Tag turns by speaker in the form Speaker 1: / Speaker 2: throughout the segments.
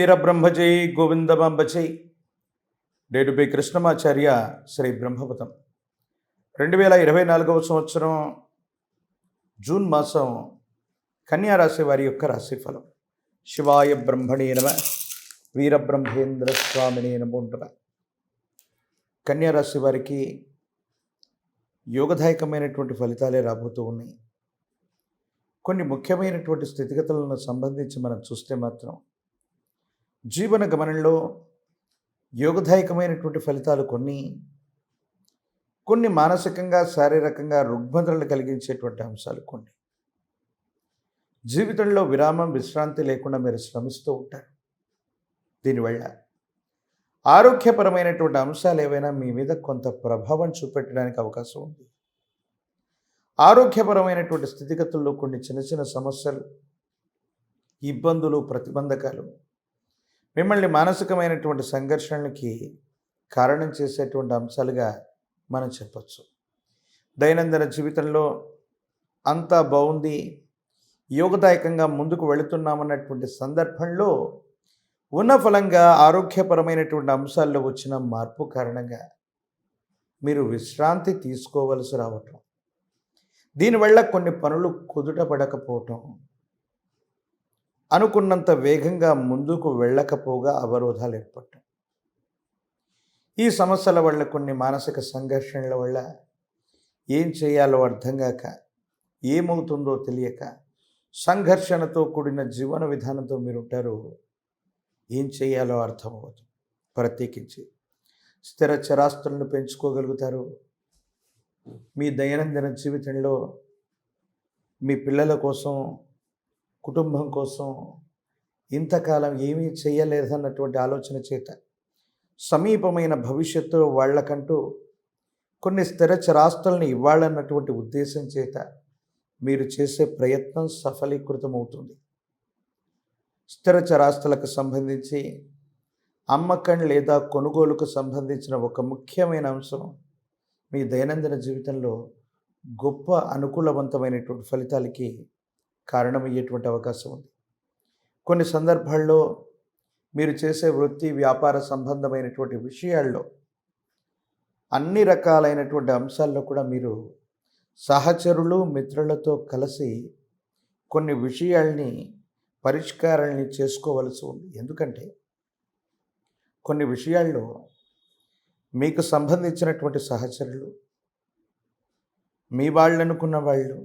Speaker 1: వీరబ్రహ్మజై గోవిందమాంబజై. Date B Krishnamacharya Shri బ్రహ్మపదం. రెండు వేల ఇరవై నాలుగవ సంవత్సరం జూన్ మాసం కన్యా రాశి వారి యొక్క రాశిఫలం. శివాయ బ్రహ్మణే నమ వీరబ్రహ్మేంద్ర స్వామిని నమోంటమ కన్యా రాశి వారికి యోగదాయకమైనటువంటి ఫలితాలే రాబోతూ ఉన్నాయి. కొన్ని ముఖ్యమైనటువంటి స్థితిగతులను సంబంధించి మనం చూస్తే మాత్రం జీవన గమనంలో యోగదాయకమైనటువంటి ఫలితాలు కొన్ని కొన్ని మానసికంగా శారీరకంగా రుగ్మతలను కలిగించేటువంటి అంశాలు కొన్ని. జీవితంలో విరామం విశ్రాంతి లేకుండా మీరు శ్రమిస్తూ ఉంటారు. దీనివల్ల ఆరోగ్యపరమైనటువంటి అంశాలు ఏవైనా మీ మీద కొంత ప్రభావం చూపెట్టడానికి అవకాశం ఉంది. ఆరోగ్యపరమైనటువంటి స్థితిగతుల్లో కొన్ని చిన్న చిన్న సమస్యలు ఇబ్బందులు ప్రతిబంధకాలు మిమ్మల్ని మానసికమైనటువంటి సంఘర్షణలకి కారణం చేసేటువంటి అంశాలుగా మనం చెప్పచ్చు. దైనందిన జీవితంలో అంతా బాగుంది యోగదాయకంగా ముందుకు వెళుతున్నామన్నటువంటి సందర్భంలో ఉన్న ఫలంగా ఆరోగ్యపరమైనటువంటి అంశాల్లో వచ్చిన మార్పు కారణంగా మీరు విశ్రాంతి తీసుకోవలసి రావటం దీనివల్ల కొన్ని పనులు కుదుట పడకపోవటం అనుకున్నంత వేగంగా ముందుకు వెళ్ళకపోగా అవరోధాలు ఏర్పడ్డాయి. ఈ సమస్యల వల్ల కొన్ని మానసిక సంఘర్షణల వల్ల ఏం చేయాలో అర్థం కాక ఏమవుతుందో తెలియక సంఘర్షణతో కూడిన జీవన విధానంతో మీరు ఉంటారు ఏం చేయాలో అర్థం అవ్వదు ప్రత్యేకించి స్థిర చరాస్తులను పెంచుకోగలుగుతారు. మీ దైనందిన జీవితంలో మీ పిల్లల కోసం కుటుంబం కోసం ఇంతకాలం ఏమీ చేయలేదన్నటువంటి ఆలోచన చేత సమీపమైన భవిష్యత్తు వాళ్ళకంటూ కొన్ని స్థిర చరాస్తుల్ని ఇవ్వాలన్నటువంటి ఉద్దేశం చేత మీరు చేసే ప్రయత్నం సఫలీకృతమవుతుంది. స్థిర చరాస్తులకు సంబంధించి అమ్మకం లేదా కొనుగోలుకు సంబంధించిన ఒక ముఖ్యమైన అంశం మీ దైనందిన జీవితంలో గొప్ప అనుకూలవంతమైనటువంటి ఫలితాలకి కారణమయ్యేటువంటి అవకాశం ఉంది. కొన్ని సందర్భాల్లో మీరు చేసే వృత్తి వ్యాపార సంబంధమైనటువంటి విషయాల్లో అన్ని రకాలైనటువంటి అంశాల్లో కూడా మీరు సహచరులు మిత్రులతో కలిసి కొన్ని విషయాల్ని పరిష్కారాల్ని చేసుకోవలసి ఉంది. ఎందుకంటే కొన్ని విషయాల్లో మీకు సంబంధించినటువంటి సహచరులు మీ వాళ్ళు అనుకున్న వాళ్ళు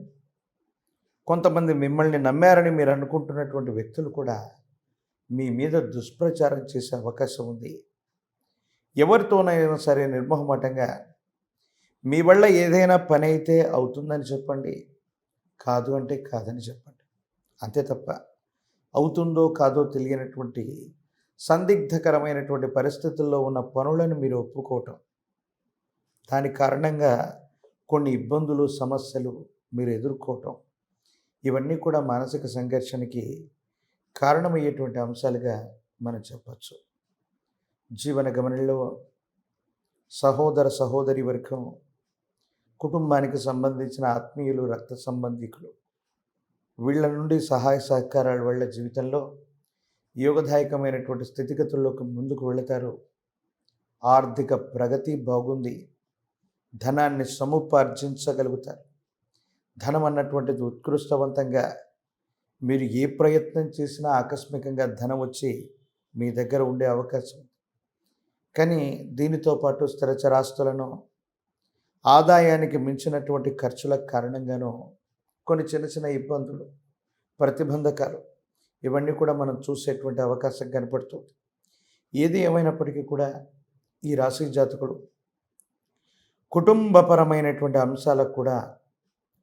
Speaker 1: కొంతమంది మిమ్మల్ని నమ్మారని మీరు అనుకుంటున్నటువంటి వ్యక్తులు కూడా మీ మీద దుష్ప్రచారం చేసే అవకాశం ఉంది. ఎవరితోనైనా సరే నిర్మోహమాటంగా మీ వల్ల ఏదైనా పని అయితే అవుతుందని చెప్పండి. కాదు అంటే కాదని చెప్పండి. అంతే తప్ప అవుతుందో కాదో తెలియనటువంటి సందిగ్ధకరమైనటువంటి పరిస్థితుల్లో ఉన్న పనులను మీరు ఒప్పుకోవటం. దాని కారణంగా కొన్ని ఇబ్బందులు సమస్యలు మీరు ఎదుర్కోవటం. ఇవన్నీ కూడా మానసిక సంఘర్షణకి కారణమయ్యేటువంటి అంశాలుగా మనం చెప్పచ్చు. జీవన గమనంలో సహోదర సహోదరి వర్గం కుటుంబానికి సంబంధించిన ఆత్మీయులు రక్త సంబంధికులు వీళ్ళ నుండి సహాయ సహకారాల వల్ల జీవితంలో యోగదాయకమైనటువంటి స్థితిగతుల్లోకి ముందుకు వెళతారు. ఆర్థిక ప్రగతి బాగుంది. ధనాన్ని సముపార్జించగలుగుతారు. ధనం అన్నటువంటిది ఉత్కృష్టవంతంగా మీరు ఏ ప్రయత్నం చేసినా ఆకస్మికంగా ధనం వచ్చి మీ దగ్గర ఉండే అవకాశం కానీ దీనితో పాటు స్థిరచరాస్తులను ఆదాయానికి మించినటువంటి ఖర్చుల కారణంగానూ కొన్ని చిన్న చిన్న ఇబ్బందులు ప్రతిబంధకాలు ఇవన్నీ కూడా మనం చూసేటువంటి అవకాశం కనపడుతుంది. ఏది ఏమైనప్పటికీ కూడా ఈ రాశి జాతకుడు కుటుంబపరమైనటువంటి అంశాలకు కూడా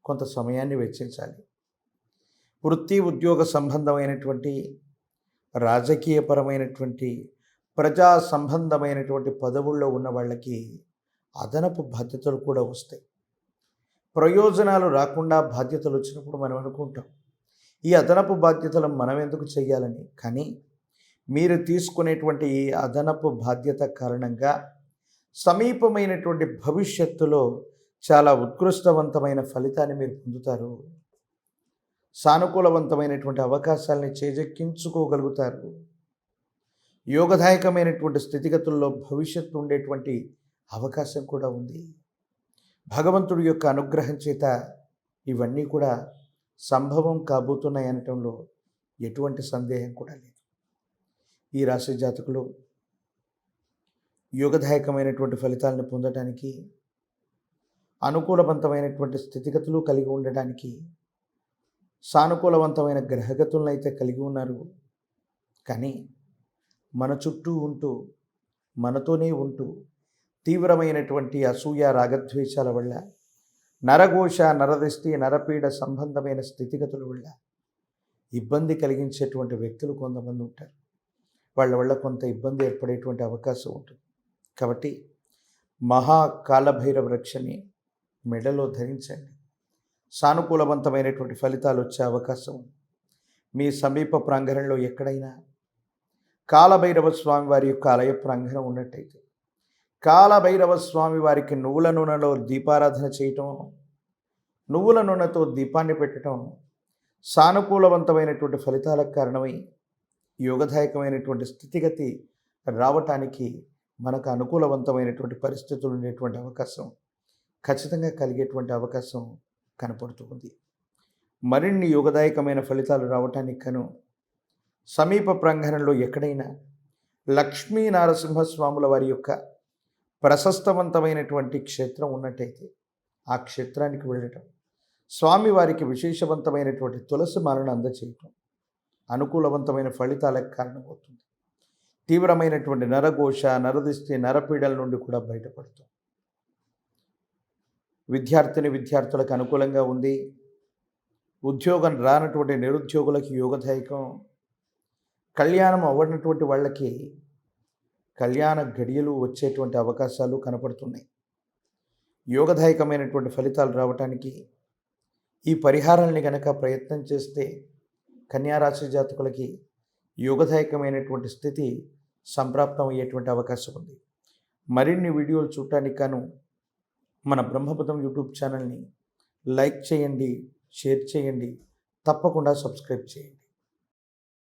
Speaker 1: కొంత సమయాన్ని వెచ్చించాలి. వృత్తి ఉద్యోగ సంబంధమైనటువంటి రాజకీయపరమైనటువంటి ప్రజా సంబంధమైనటువంటి పదవుల్లో ఉన్న వాళ్ళకి అదనపు బాధ్యతలు కూడా వస్తాయి. ప్రయోజనాలు రాకుండా బాధ్యతలు వచ్చినప్పుడు మనం అనుకుంటాం ఈ అదనపు బాధ్యతలు మనం ఎందుకు చేయాలని కానీ మీరు తీసుకునేటువంటి ఈ అదనపు బాధ్యత కారణంగా సమీపమైనటువంటి భవిష్యత్తులో చాలా ఉత్కృష్టవంతమైన ఫలితాన్ని మీరు పొందుతారు. సానుకూలవంతమైనటువంటి అవకాశాలని చేజెక్కించుకోగలుగుతారు. యోగదాయకమైనటువంటి స్థితిగతుల్లో భవిష్యత్తు ఉండేటువంటి అవకాశం కూడా ఉంది. భగవంతుడి యొక్క అనుగ్రహం చేత ఇవన్నీ కూడా సంభవం కాబోతున్నాయి అనటంలో ఎటువంటి సందేహం కూడా లేదు. ఈ రాశి జాతకులు యోగదాయకమైనటువంటి ఫలితాలను పొందడానికి అనుకూలవంతమైనటువంటి స్థితిగతులు కలిగి ఉండడానికి సానుకూలవంతమైన గ్రహగతులను అయితే కలిగి ఉన్నారు. కానీ మన చుట్టూ ఉంటూ మనతోనే ఉంటూ తీవ్రమైనటువంటి అసూయ రాగద్వేషాల వల్ల నరఘోష నరదృష్టి నరపీడ సంబంధమైన స్థితిగతుల వల్ల ఇబ్బంది కలిగించేటువంటి వ్యక్తులు కొంతమంది ఉంటారు. వాళ్ళ వల్ల కొంత ఇబ్బంది ఏర్పడేటువంటి అవకాశం ఉంటుంది. కాబట్టి మహాకాలభైరవ రక్షణి మెడలో ధరించండి. సానుకూలవంతమైనటువంటి ఫలితాలు వచ్చే అవకాశం. మీ సమీప ప్రాంగణంలో ఎక్కడైనా కాలభైరవ స్వామి వారి యొక్క ఆలయ ప్రాంగణం ఉన్నట్టయితే కాలభైరవ స్వామి వారికి నువ్వుల నూనెలో దీపారాధన చేయటం నువ్వుల నూనెతో దీపాన్ని పెట్టడం సానుకూలవంతమైనటువంటి ఫలితాలకు కారణమై యోగదాయకమైనటువంటి స్థితిగతి రావటానికి మనకు అనుకూలవంతమైనటువంటి పరిస్థితులు ఉండేటువంటి అవకాశం. ఖచ్చితంగా కలిగేటువంటి అవకాశం కనపడుతుంది మరిన్ని యోగదాయకమైన ఫలితాలు రావటానికి కను సమీప ప్రాంగణంలో ఎక్కడైనా లక్ష్మీ నారసింహస్వాముల వారి యొక్క ప్రశస్తవంతమైనటువంటి క్షేత్రం ఉన్నట్టయితే ఆ క్షేత్రానికి వెళ్ళటం స్వామివారికి విశేషవంతమైనటువంటి తులసి మాలను అందచేయటం అనుకూలవంతమైన ఫలితాలకు కారణమవుతుంది. తీవ్రమైనటువంటి నరఘోష నరదిష్టి నరపీడల నుండి కూడా బయటపడుతుంది విద్యార్థిని విద్యార్థులకు అనుకూలంగా ఉంది. ఉద్యోగం రానటువంటి నిరుద్యోగులకి యోగదాయకం. కళ్యాణం అవ్వనటువంటి వాళ్ళకి కళ్యాణ గడియలు వచ్చేటువంటి అవకాశాలు కనపడుతున్నాయి. యోగదాయకమైనటువంటి ఫలితాలు రావటానికి ఈ పరిహారాల్ని గనక ప్రయత్నం చేస్తే కన్యారాశి జాతకులకి యోగదాయకమైనటువంటి స్థితి సంప్రాప్తం అయ్యేటువంటి అవకాశం ఉంది. మరిన్ని వీడియోలు చూడటానికి గాను మన బ్రహ్మపదం యూట్యూబ్ ఛానల్ని లైక్ చేయండి షేర్ చేయండి తప్పకుండా సబ్స్క్రైబ్ చేయండి.